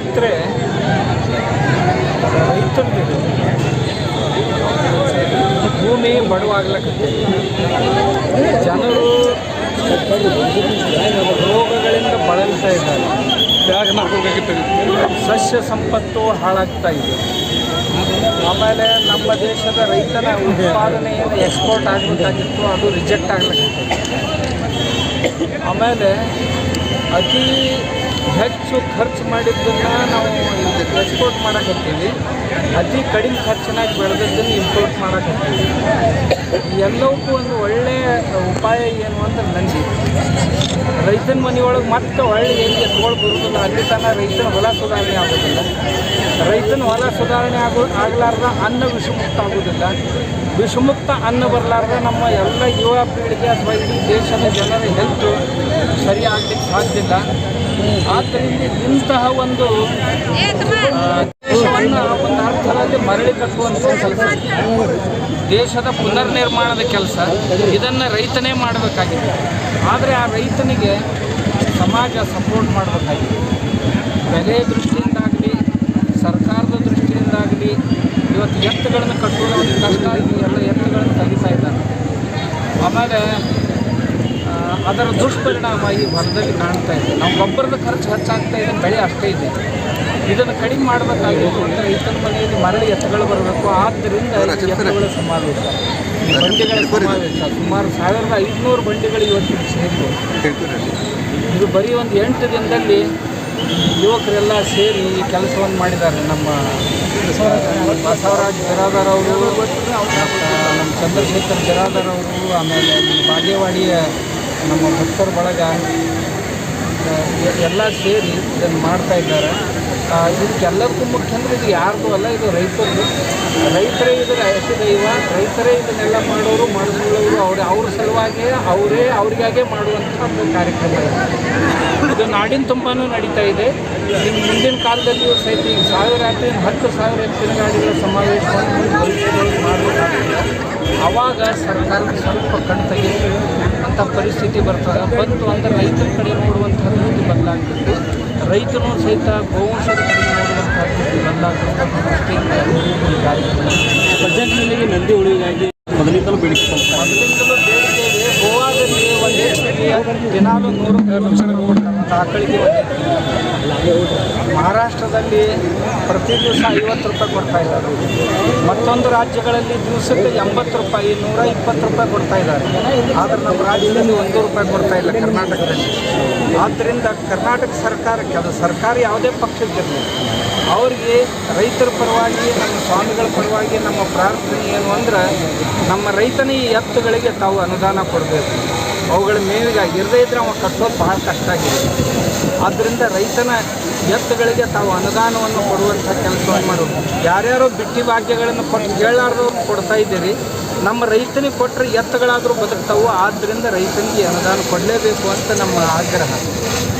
ಯಾತ್ರೆ ರೈತರದ್ದು ಭೂಮಿ ಬಡವಾಗ್ಲಕತ್ತೈತಿ ಜನರು ರೋಗಗಳಿಂದ ಬಳಲ್ತಾ ಇದ್ದಾರೆ. ಸಸ್ಯ ಸಂಪತ್ತು ಹಾಳಾಗ್ತಾ ಇದೆ. ಆಮೇಲೆ ನಮ್ಮ ದೇಶದ ರೈತನ ಉತ್ಪಾದನೆ ಏನು ಎಕ್ಸ್ಪೋರ್ಟ್ ಆಗಬೇಕಾಗಿತ್ತು, ಅದು ರಿಜೆಕ್ಟ್ ಆಗ್ಲಿಕ್ಕೆ ಆಮೇಲೆ ಅತಿ ಹೆಚ್ಚು ಖರ್ಚು ಮಾಡಿದ್ದನ್ನು ನಾವು ಎಕ್ಸ್ಪೋರ್ಟ್ ಮಾಡಕತ್ತೀವಿ. ಅತಿ ಕಡಿಮೆ ಖರ್ಚಿನಾಗಿ ಬೆಳೆದದ್ದನ್ನು ಇಂಪೋರ್ಟ್ ಮಾಡಕತ್ತೀವಿ. ಎಲ್ಲವಕ್ಕೂ ಒಂದು ಒಳ್ಳೆಯ ಉಪಾಯ ಏನು ಅಂತ ನಂದಿ. ರೈತನ ಮನೆಯೊಳಗೆ ಮತ್ತೆ ಒಳ್ಳೆ ಏನು ಎತ್ಕೊಂಡು ಬರುವುದಿಲ್ಲ ಅಲ್ಲಿ ತನಕ ರೈತನ ಹೊಲ ಸುಧಾರಣೆ ಆಗೋದಿಲ್ಲ. ರೈತನ ಹೊಲ ಸುಧಾರಣೆ ಆಗೋ ಆಗಲಾರ್ದ ಅನ್ನ ವಿಷಮುಕ್ತ ಆಗೋದಿಲ್ಲ. ವಿಷಮುಕ್ತ ಅನ್ನ ಬರಲಾರ್ದ ನಮ್ಮ ಎಲ್ಲ ಯುವ ಪೀಳಿಗೆ ಅಥವಾ ಇಡೀ ದೇಶದ ಜನರ ಹೆಲ್ತ್ ಸರಿ ಆಗಲಿಕ್ಕೆ ಸಾಧ್ಯ ಆದ್ದರಿಂದ ಇಂತಹ ಒಂದು ದೇಶವನ್ನು ಒಂದು ಅರ್ಥದಲ್ಲಿ ಮರಳಿ ಕಟ್ಟುವಂಥ ಕೆಲಸ. ದೇಶದ ಪುನರ್ ನಿರ್ಮಾಣದ ಕೆಲಸ. ಇದನ್ನು ರೈತನೇ ಮಾಡಬೇಕಾಗಿದೆ. ಆದರೆ ಆ ರೈತನಿಗೆ ಸಮಾಜ ಸಪೋರ್ಟ್ ಮಾಡಬೇಕಾಗಿದೆ. ಬೆಲೆ ದೃಷ್ಟಿಯಿಂದಾಗಲಿ, ಸರ್ಕಾರದ ದೃಷ್ಟಿಯಿಂದಾಗಲಿ, ಇವತ್ತು ಎತ್ತುಗಳನ್ನು ಅವ್ರಿಗೆ ಕಷ್ಟ ಆಗಿ ಎಲ್ಲ ಎತ್ತುಗಳನ್ನು ತೆಗಿತಾ ಇದ್ದಾರೆ. ಆಮೇಲೆ ಅದರ ದುಷ್ಪರಿಣಾಮ ಈ ಹೊಲದಲ್ಲಿ ಕಾಣ್ತಾ ಇದೆ. ನಾವು ಗೊಬ್ಬರದ ಖರ್ಚು ಹೆಚ್ಚಾಗ್ತಾ ಇದೆ ಬೆಳೆ ಅಷ್ಟೇ ಇದೆ. ಇದನ್ನು ಕಡಿಮೆ ಮಾಡಬೇಕಾಗಿತ್ತು ಅಂದರೆ ರೈತನ ಮನೆಯಲ್ಲಿ ಮರಳಿ ಎತ್ತುಗಳು ಬರಬೇಕು. ಆದ್ದರಿಂದ ಎತ್ತುಗಳ ಸಮಾವೇಶ ಈ ಬಂಡಿಗಳ ಸಮಾವೇಶ ಸುಮಾರು ಸಾವಿರದ ಐದುನೂರು ಬಂಡಿಗಳು ಇವತ್ತಿಗೆ ಸೇರಿವೆ. ಇದು ಬರೀ ಒಂದು ಎಂಟು ದಿನದಲ್ಲಿ ಯುವಕರೆಲ್ಲ ಸೇರಿ ಈ ಕೆಲಸವನ್ನು ಮಾಡಿದ್ದಾರೆ. ನಮ್ಮ ಬಸವರಾಜ್ ಬಿರಾದರ್ ಅವರು ನಮ್ಮ ಚಂದ್ರಶೇಖರ್ ಬಿರಾದರ್ ಅವರು ಆಮೇಲೆ ನಮ್ಮ ಬಾಗೇವಾಡಿಯ ನಮ್ಮ ಭಕ್ತರ ಬಳಗ ಎಲ್ಲ ಸೇರಿ ಇದನ್ನು ಮಾಡ್ತಾ ಇದ್ದಾರೆ. ಇದಕ್ಕೆಲ್ಲದಕ್ಕೂ ಮುಖ್ಯ ಅಂದರೆ ಇದು ಯಾರ್ದು ಅಲ್ಲ, ಇದು ರೈತರದು. ರೈತರೇ ಇದರ ದೈವ, ರೈತರೇ ಇದನ್ನೆಲ್ಲ ಮಾಡೋರು ಮಾಡಿಸ್ಕೊಳ್ಳೋರು ಅವ್ರು, ಅವ್ರ ಸಲುವಾಗಿ ಅವರೇ ಅವರಿಗಾಗೆ ಮಾಡುವಂಥ ಒಂದು ಕಾರ್ಯಕ್ರಮ ಇದೆ. ನಾಡಿನ ತುಂಬಾ ನಡೀತಾ ಇದೆ. ಇನ್ನು ಮುಂದಿನ ಕಾಲದಲ್ಲಿಯೂ ಸಹಿತ ಈಗ ಸಾವಿರ ಎತ್ತಿನ ಹತ್ತು ಸಾವಿರ ಎತ್ತಿನ ಗಾಡಿಗಳ ಸಮಾವೇಶವನ್ನು ಆವಾಗ ಸರ್ಕಾರದ ಸ್ವಲ್ಪ ಕಣ್ ತೆಗೆಯುತ್ತೆ ಅಂಥ ಪರಿಸ್ಥಿತಿ ಬರ್ತದೆ. ಬಂತು ಅಂದರೆ ರೈತರ ಕಡೆ ನೋಡುವಂಥದ್ದು ಬದಲಾಗ್ತದೆ. ರೈತನು ಸಹಿತ ಗೋವಂಶದ ಬಜೆಟ್ನಲ್ಲಿ ನಂದಿ ಉಳಿಗಾಗಿ ಮೊದಲಿಂದಲೂ ಬೇಡಿಕೆ ಸಲ್ಲಿಸ್ತಾರೆ. ಮೊದಲಿಂದಲೂ ಬೇಡಿಕೆ ಇದೆ ಗೋವಾದಲ್ಲಿ ಒಂದು ಎತ್ತಿಗೆ ದಿನಾಲು ನೂರು ಒಂದು ಆಕಳಿಗೆ ಮಹಾರಾಷ್ಟ್ರದಲ್ಲಿ ಪ್ರತಿ ದಿವಸ ಐವತ್ತು ರೂಪಾಯಿ ಕೊಡ್ತಾ ಇದ್ದಾರೆ. ಮತ್ತೊಂದು ರಾಜ್ಯಗಳಲ್ಲಿ ದಿವಸಕ್ಕೆ ಎಂಬತ್ತು ರೂಪಾಯಿ, ನೂರ ಇಪ್ಪತ್ತು ರೂಪಾಯಿ ಕೊಡ್ತಾ ಇದ್ದಾರೆ. ಆದರೆ ನಮ್ಮ ರಾಜ್ಯದಲ್ಲಿ ಒಂದು ರೂಪಾಯಿ ಕೊಡ್ತಾ ಇಲ್ಲ ಕರ್ನಾಟಕದಲ್ಲಿ. ಆದ್ದರಿಂದ ಕರ್ನಾಟಕ ಸರ್ಕಾರಕ್ಕೆ, ಅದು ಸರ್ಕಾರ ಯಾವುದೇ ಪಕ್ಷಕ್ಕಿರಲಿ ಅವರಿಗೆ ರೈತರ ಪರವಾಗಿ, ನಮ್ಮ ಸ್ವಾಮಿಗಳ ಪರವಾಗಿ ನಮ್ಮ ಪ್ರಾರ್ಥನೆ ಏನು ಅಂದ್ರೆ ನಮ್ಮ ರೈತನ ಈ ಎತ್ತುಗಳಿಗೆ ತಾವು ಅನುದಾನ ಕೊಡಬೇಕು. ಅವುಗಳ ಮೇವಿಗೆ ಇರದೇ ಇದ್ರೆ ಅವ ಕಟ್ಟೋದು ಬಹಳ ಕಷ್ಟ ಆಗಿದೆ. ಆದ್ದರಿಂದ ರೈತನ ಎತ್ತುಗಳಿಗೆ ತಾವು ಅನುದಾನವನ್ನು ಕೊಡುವಂಥ ಕೆಲಸವನ್ನು ಮಾಡೋದು. ಯಾರ್ಯಾರೋ ಬಿಟ್ಟಿ ಭಾಗ್ಯಗಳನ್ನು ಕೊಟ್ಟು ಕೇಳಾರ್ದವ್ರು ಕೊಡ್ತಾ ಇದ್ದೀರಿ. ನಮ್ಮ ರೈತನಿಗೆ ಕೊಟ್ಟರೆ ಎತ್ತುಗಳಾದರೂ ಬದುಕ್ತಾವು ಆದ್ದರಿಂದ ರೈತನಿಗೆ ಅನುದಾನ ಕೊಡಲೇಬೇಕು ಅಂತ ನಮ್ಮ ಆಗ್ರಹ.